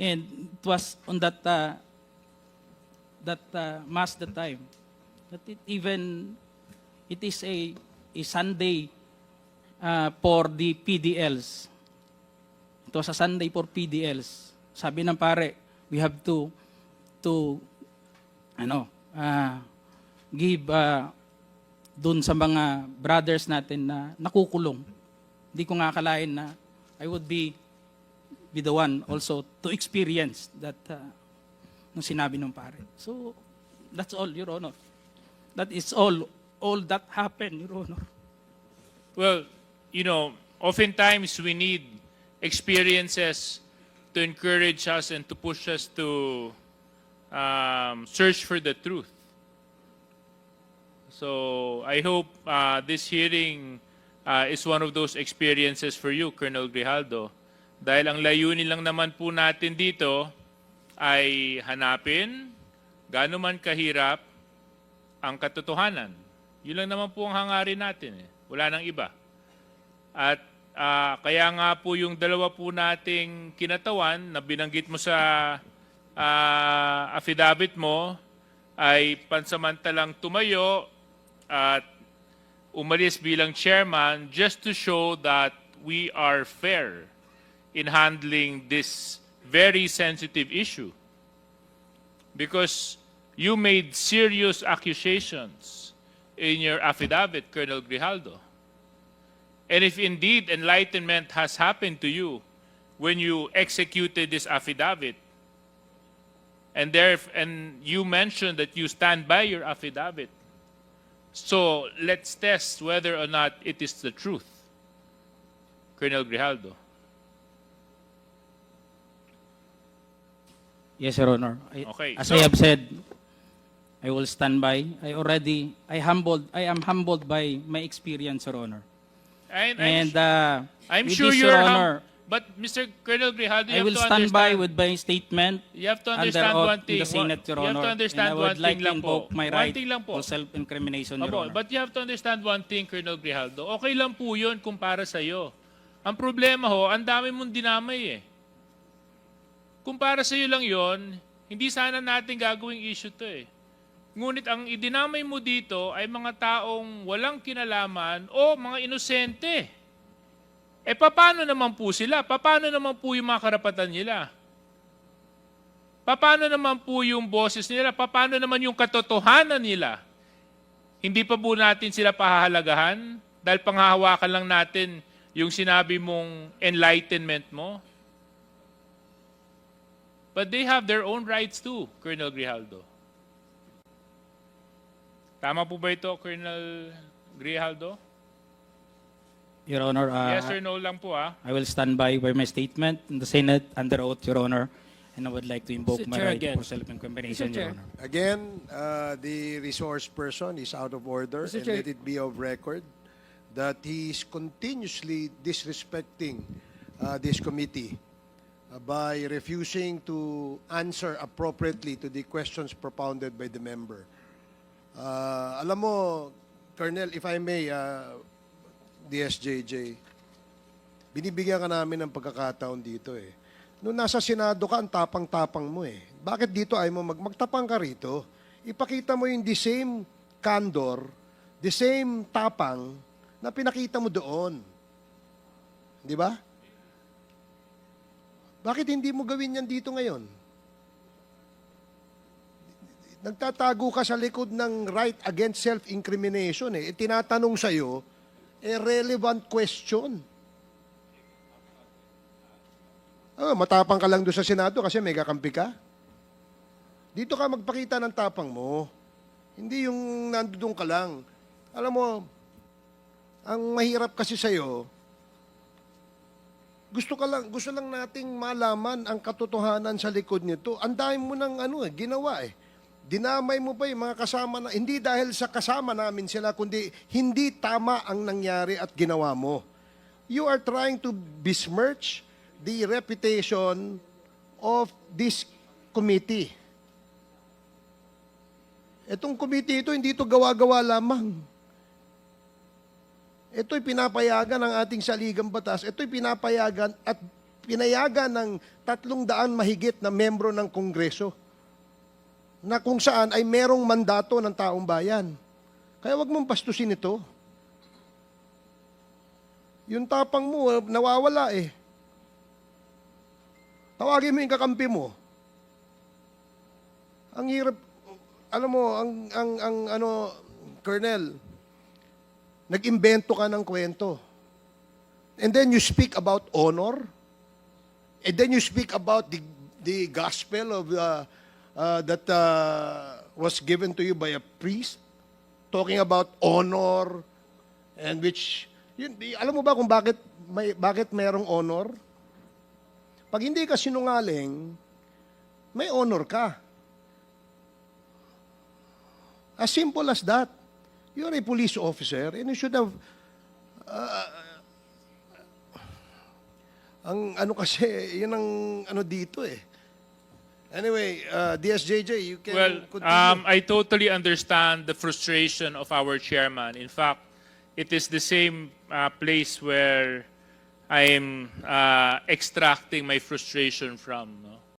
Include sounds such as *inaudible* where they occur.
And it was on that uh, that uh, mass that time that it even it is a a Sunday uh, for the PDLs. It was a Sunday for PDLs. Sabi ng pare, we have to to ano, ah, give uh, dun sa mga brothers natin na nakukulong. Hindi ko nga akalain na I would be be the one also to experience that uh, nung sinabi ng pare. So, that's all, Your Honor. That is all, all that happened, Your Honor. Well, you know, oftentimes we need experiences to encourage us and to push us to um, search for the truth. So I hope uh, this hearing uh, is one of those experiences for you, Colonel Grijaldo. Dahil ang layunin lang naman po natin dito ay hanapin gaano man kahirap ang katotohanan. Yun lang naman po ang hangarin natin. Eh. Wala nang iba. At ah, kaya nga po yung dalawa po nating kinatawan na binanggit mo sa ah, affidavit mo ay pansamantalang tumayo at umalis bilang chairman just to show that we are fair in handling this very sensitive issue. Because you made serious accusations in your affidavit, Colonel Grijaldo. And if indeed enlightenment has happened to you when you executed this affidavit, and there and you mentioned that you stand by your affidavit, so let's test whether or not it is the truth, Colonel Grijaldo. Yes, Your Honor. I- Okay, As so- I have said, I will stand by. I already, I humbled, I am humbled by my experience, Your Honor. And, I'm And uh, I'm sure this, you're Your Honor, but Mr. Colonel Grijaldo, you I have will to stand by with my statement You have to under understand oath one in thing. the Senate, One- Your you have to understand one like thing lang po. my One right thing lang po. self-incrimination, Your Honor. but you have to understand one thing, Colonel Grijaldo. Okay lang po yun kung para sa'yo. Ang problema ho, ang dami mong dinamay eh. Kung para sa'yo lang yon, hindi sana natin gagawing issue to eh. Ngunit ang idinamay mo dito ay mga taong walang kinalaman o mga inosente. Eh paano naman po sila? Paano naman po yung mga karapatan nila? Paano naman po yung boses nila? Paano naman yung katotohanan nila? Hindi pa po natin sila pahahalagahan dahil panghahawakan lang natin yung sinabi mong enlightenment mo. But they have their own rights too, Colonel Grijaldo. Tama po ba ito, Colonel Grijaldo? Your Honor, uh, yes or no lang po ah. I will stand by by my statement in the Senate under oath, Your Honor. And I would like to invoke Mr. my Chair right again. for self-incrimination, Mr. Your Chair. Honor. Again, uh, the resource person is out of order Mr. and Chair. let it be of record that he is continuously disrespecting uh, this committee by refusing to answer appropriately to the questions propounded by the member. Uh, alam mo, Colonel, if I may, uh, DSJJ, binibigyan ka namin ng pagkakataon dito eh. Noong nasa Senado ka, ang tapang-tapang mo eh. Bakit dito ay mo mag magtapang ka rito? Ipakita mo yung the same candor, the same tapang na pinakita mo doon. Di ba? Bakit hindi mo gawin yan dito ngayon? Nagtatago ka sa likod ng right against self-incrimination eh. Tinatanong sa'yo, a relevant question. Ah, matapang ka lang doon sa Senado kasi may kakampi ka. Dito ka magpakita ng tapang mo. Hindi yung nandoon ka lang. Alam mo, ang mahirap kasi sa'yo, gusto ka lang, gusto lang nating malaman ang katotohanan sa likod nito. Ang dami mo ng ano eh, ginawa eh. Dinamay mo pa yung mga kasama na, hindi dahil sa kasama namin sila, kundi hindi tama ang nangyari at ginawa mo. You are trying to besmirch the reputation of this committee. Itong committee ito, hindi ito gawa-gawa lamang. Ito'y pinapayagan ng ating saligang batas. Ito'y pinapayagan at pinayagan ng tatlong daan mahigit na membro ng Kongreso na kung saan ay merong mandato ng taong bayan. Kaya wag mong pastusin ito. Yung tapang mo, eh, nawawala eh. Tawagin mo yung kakampi mo. Ang hirap, alam mo, ang, ang, ang ano, Colonel, nag-imbento ka ng kwento. And then you speak about honor. And then you speak about the, the gospel of uh, uh, that uh, was given to you by a priest. Talking about honor and which, yun, alam mo ba kung bakit, may, bakit mayroong honor? Pag hindi ka sinungaling, may honor ka. As simple as that. You're a police officer and you should have uh, ang ano kasi, *laughs* yun ang ano dito eh. Anyway, uh, DSJJ, you can Well, continue. um, I totally understand the frustration of our chairman. In fact, it is the same uh, place where I am uh, extracting my frustration from. no?